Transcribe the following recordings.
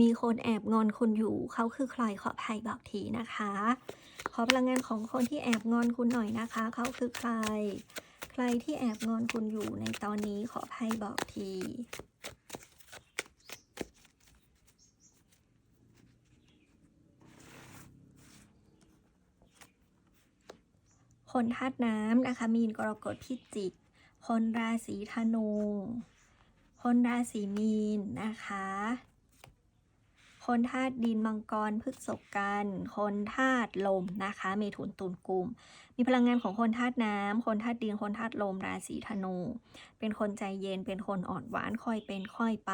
มีคนแอบงอนคุณอยู่ เขาคือใครขออภัยบอกทีนะคะ ขอพลังงานของคนที่แอบงอนคุณหน่อยนะคะ เขาคือใคร ใครที่แอบงอนคุณอยู่ในตอนนี้ขออภัยบอกทีคนธาตุน้ำนะคะ มีนกรกฎพิจิก คนราศีธนู คนราศีมีนนะคะ คนธาตุดินมังกรพฤกษกัน คนธาตุลมนะคะเมถุนตุลกลุ่ม มีพลังงานของคนธาตุน้ำคนธาตุดิน คนธาตุลม ราศีธนู เป็นคนใจเย็น เป็นคนอ่อนหวาน ค่อยเป็นค่อยไป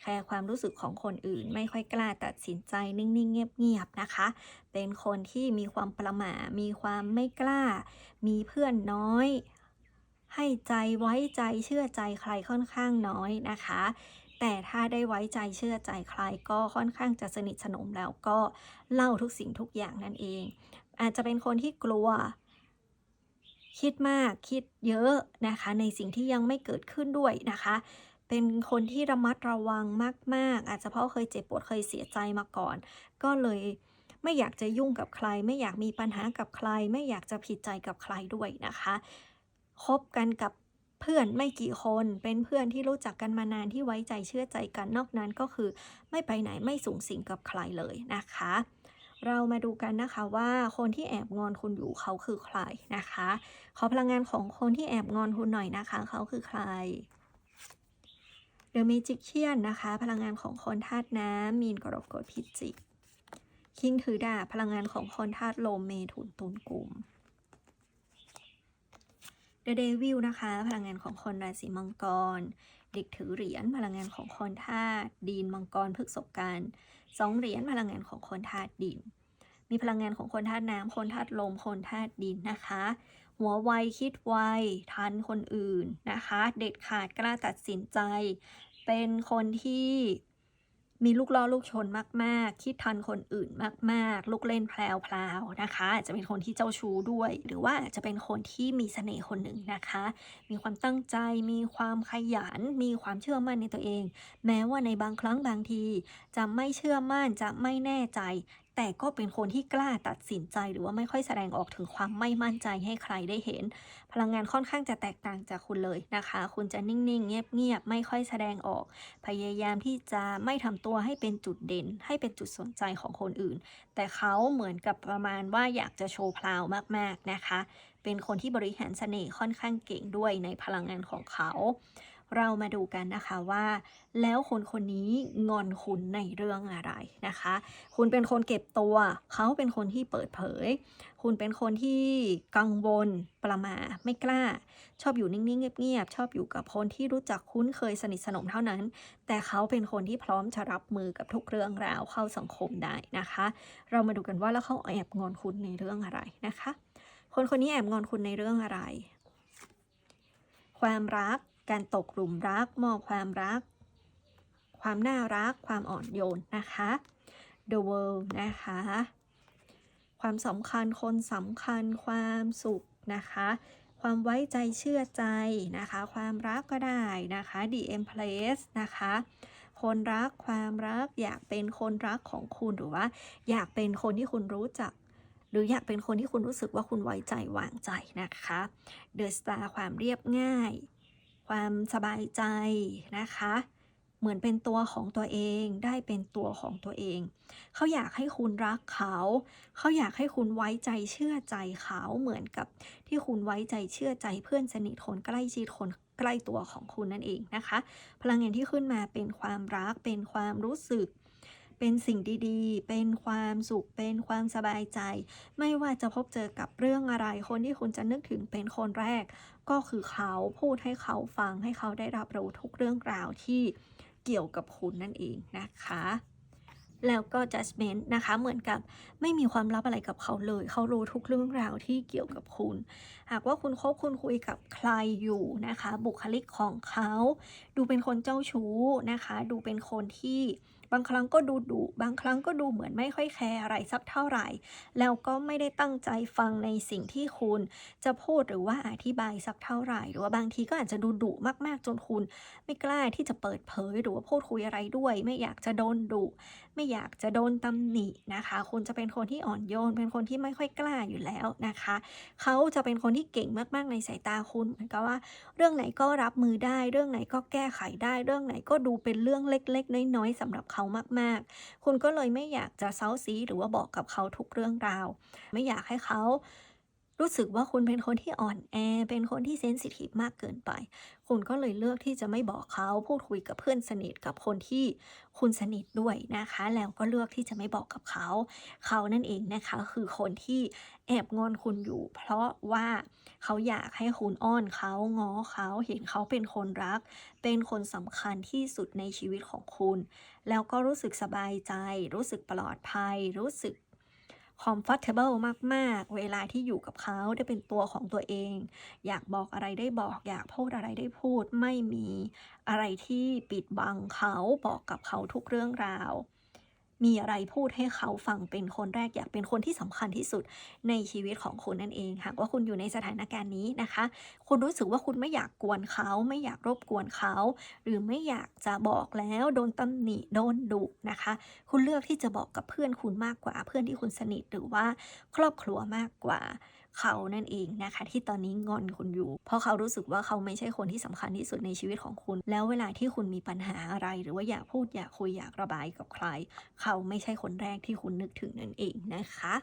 แคร์ความรู้สึกของคนอื่น ไม่ค่อยกล้าตัดสินใจ นิ่งๆ เงียบๆ นะคะ เป็นคนที่มีความประหม่า มีความไม่กล้า มีเพื่อนน้อยให้ใจไว้ใจเชื่อใจใครค่อนข้างน้อยนะคะ แต่ถ้าได้ไว้ใจเชื่อใจใครก็ค่อนข้างจะสนิทสนมแล้วก็เล่าทุกสิ่งทุกอย่างนั่นเอง อาจจะเป็นคนที่กลัว คิดมากคิดเยอะนะคะ ในสิ่งที่ยังไม่เกิดขึ้นด้วยนะคะ เป็นคนที่ระมัดระวังมาก ๆ อาจจะเพราะเคยเจ็บปวดเคยเสียใจมาก่อน ก็เลยไม่อยากจะยุ่งกับใคร ไม่อยากมีปัญหากับใคร ไม่อยากจะผิดใจกับใครด้วยนะคะคบกันกับ เพื่อนไม่กี่คนเป็นเพื่อนที่รู้จักกันมานานที่ไว้ใจเชื่อใจกันนอกนั้นก็คือ ไม่ไปไหนไม่สูงสิงกับใครเลยนะคะ เรามาดูกันนะคะว่าคนที่แอบงอนคุณอยู่เขาคือใครนะคะ ขอพลังงานของคนที่แอบงอนคุณหน่อยนะคะ เขาคือใคร The Magician นนะคะ พลังงานของคนธาตุน้ำมีนกรกฎพิจิกคิงถือดาบพลังงานของคนธาตุลมเมถุนตุลกลุ่ม The Devil นะคะ พลังงานของคนราศีมังกร เด็กถือเหรียญพลังงานของคนธาตุดินมังกรพฤกษบกันสองเหรียญพลังงานของคนธาตุดิน มีพลังงานของคนธาตุน้ำคนธาตุลมคนธาตุดินนะคะ หัวไวคิดไวทันคนอื่นนะคะ เด็ดขาดกล้าตัดสินใจ เป็นคนที่ มีลูกล้อลูกชนมาก ๆ คิดทันคนอื่นมาก ๆ ลูกเล่นแพลวๆนะคะ อาจจะเป็นคนที่เจ้าชู้ด้วย หรือว่าอาจจะเป็นคนที่มีเสน่ห์คนหนึ่งนะคะ มีความตั้งใจ มีความขยัน มีความเชื่อมั่นในตัวเอง แม้ว่าในบางครั้งบางที จะไม่เชื่อมั่น จะไม่แน่ใจ แต่ก็เป็นคนที่กล้าตัดสินใจหรือว่าไม่ค่อยแสดงออกถึงความไม่มั่นใจให้ใครได้เห็น พลังงานค่อนข้างจะแตกต่างจากคุณเลยนะคะ คุณจะนิ่งๆ เงียบๆ ไม่ค่อยแสดงออก พยายามที่จะไม่ทำตัวให้เป็นจุดเด่น ให้เป็นจุดสนใจของคนอื่น แต่เขาเหมือนกับประมาณว่าอยากจะโชว์พลาวมากๆนะคะ เป็นคนที่บริหารเสน่ห์ค่อนข้างเก่งด้วยในพลังงานของเขา เรามาดูกันนะคะว่า แล้วคนคนนี้งอนคุณในเรื่องอะไรนะคะ คุณเป็นคนเก็บตัว เขาเป็นคนที่เปิดเผย คุณเป็นคนที่กังวลประมาไม่กล้า ชอบอยู่นิ่งๆเงียบๆชอบอยู่กับคนที่รู้จักคุ้นเคยสนิทสนมเท่านั้น แต่เขาเป็นคนที่พร้อมจะรับมือกับทุกเรื่องราวเข้าสังคมได้นะคะ เรามาดูกันว่าแล้วเขาแอบงอนคุณในเรื่องอะไรนะคะ คนคนนี้แอบงอนคุณในเรื่องอะไร ความรัก การตกหลุมรัก มอบความรัก ความน่ารัก ความอ่อนโยนนะคะ The World นะคะ ความสำคัญคนสำคัญความสุขนะคะ ความไว้ใจเชื่อใจนะคะ ความรักก็ได้นะคะ The Empress นะคะคนรักความรักอยากเป็นคนรักของคุณหรือว่า อยากเป็นคนที่คุณรู้จัก หรืออยากเป็นคนที่คุณรู้สึกว่าคุณไว้ใจวางใจนะคะ The Star ความเรียบง่าย ความสบายใจนะคะ เหมือนเป็นตัวของตัวเองได้เป็นตัวของตัวเอง เขาอยากให้คุณรักเขา เขาอยากให้คุณไว้ใจเชื่อใจเขาเหมือนกับที่คุณไว้ใจเชื่อใจเพื่อนสนิทคนใกล้ชิดคนใกล้ตัวของคุณนั่นเองนะคะ พลังงานที่ขึ้นมาเป็นความรักเป็นความรู้สึก เป็นสิ่งดีๆ เป็นความสุข เป็นความสบายใจ ไม่ว่าจะพบเจอกับเรื่องอะไร คนที่คุณจะนึกถึงเป็นคนแรก ก็คือเขาพูดให้เขาฟังให้เขาได้รับรู้ทุกเรื่องราวที่เกี่ยวกับคุณนั่นเองนะคะ แล้วก็ judgment นะคะ เหมือนกับไม่มีความลับอะไรกับเขาเลย เขารู้ทุกเรื่องราวที่เกี่ยวกับคุณ หากว่าคุณคบคุณคุยกับใครอยู่นะคะ บุคลิกของเขา ดูเป็นคนเจ้าชู้นะคะ ดูเป็นคนที่บางครั้งก็ดูดุบางครั้งก็ดูเหมือนไม่ค่อยแคร์อะไรสักเท่าไหร่ แล้วก็ไม่ได้ตั้งใจฟังในสิ่งที่คุณจะพูดหรือว่าอธิบายสักเท่าไหร่ หรือว่าบางทีก็อาจจะดูดุมากๆจนคุณ ไม่กล้าที่จะเปิดเผยหรือว่าพูดคุยอะไรด้วย ไม่อยากจะโดนดุไม่อยากจะโดนตำหนินะคะ คุณจะเป็นคนที่อ่อนโยน เป็นคนที่ไม่ค่อยกล้าอยู่แล้วนะคะ เขาจะเป็นคนที่เก่งมากๆในสายตาคุณเหมือนกับว่า เรื่องไหนก็รับมือได้ เรื่องไหนก็แก้ไขได้ เรื่องไหนก็ดูเป็นเรื่องเล็ก ๆ น้อยๆสำหรับเขามากๆ คุณก็เลยไม่อยากจะเซาซีหรือว่าบอกกับเขาทุกเรื่องราว ไม่อยากให้เขา รู้สึกว่าคุณเป็นคนที่อ่อนแอ เป็นคนที่เซนซิทีฟมากเกินไป คุณก็เลยเลือกที่จะไม่บอกเขาพูดคุยกับเพื่อนสนิทกับคนที่คุณสนิทด้วยนะคะ แล้วก็เลือกที่จะไม่บอกกับเขา เขานั่นเองนะคะคือคนที่แอบงอนคุณอยู่ เพราะว่าเขาอยากให้คุณอ้อนเขาง้อเขาเห็นเขาเป็นคนรัก เป็นคนสำคัญที่สุดในชีวิตของคุณ แล้วก็รู้สึกสบายใจ รู้สึกปลอดภัย รู้สึก comfortable มากๆ เวลาที่อยู่กับเขาได้เป็นตัวของตัวเอง อยากบอกอะไรได้บอก อยากพูดอะไรได้พูด ไม่มีอะไรที่ปิดบังเขาบอกกับเขาทุกเรื่องราว มีอะไรพูดให้เขาฟังเป็นคนแรกอยากเป็นคนที่สำคัญที่สุดในชีวิตของคุณนั่นเองหากว่าคุณอยู่ในสถานการณ์นี้นะคะ คุณรู้สึกว่าคุณไม่อยากกวนเขา ไม่อยากรบกวนเขา หรือไม่อยากจะบอกแล้วโดนตำหนิโดนดุนะคะ คุณเลือกที่จะบอกกับเพื่อนคุณมากกว่าเพื่อนที่คุณสนิทหรือว่าครอบครัวมากกว่า เขานั่นเองนะคะ ที่ตอนนี้งอนคุณอยู่ เพราะเขารู้สึกว่าเขาไม่ใช่คนที่สำคัญที่สุดในชีวิตของคุณ แล้วเวลาที่คุณมีปัญหาอะไร หรือว่าอยากพูดอยากคุยอยากระบายกับใคร เขาไม่ใช่คนแรกที่คุณนึกถึงนั่นเองนะคะ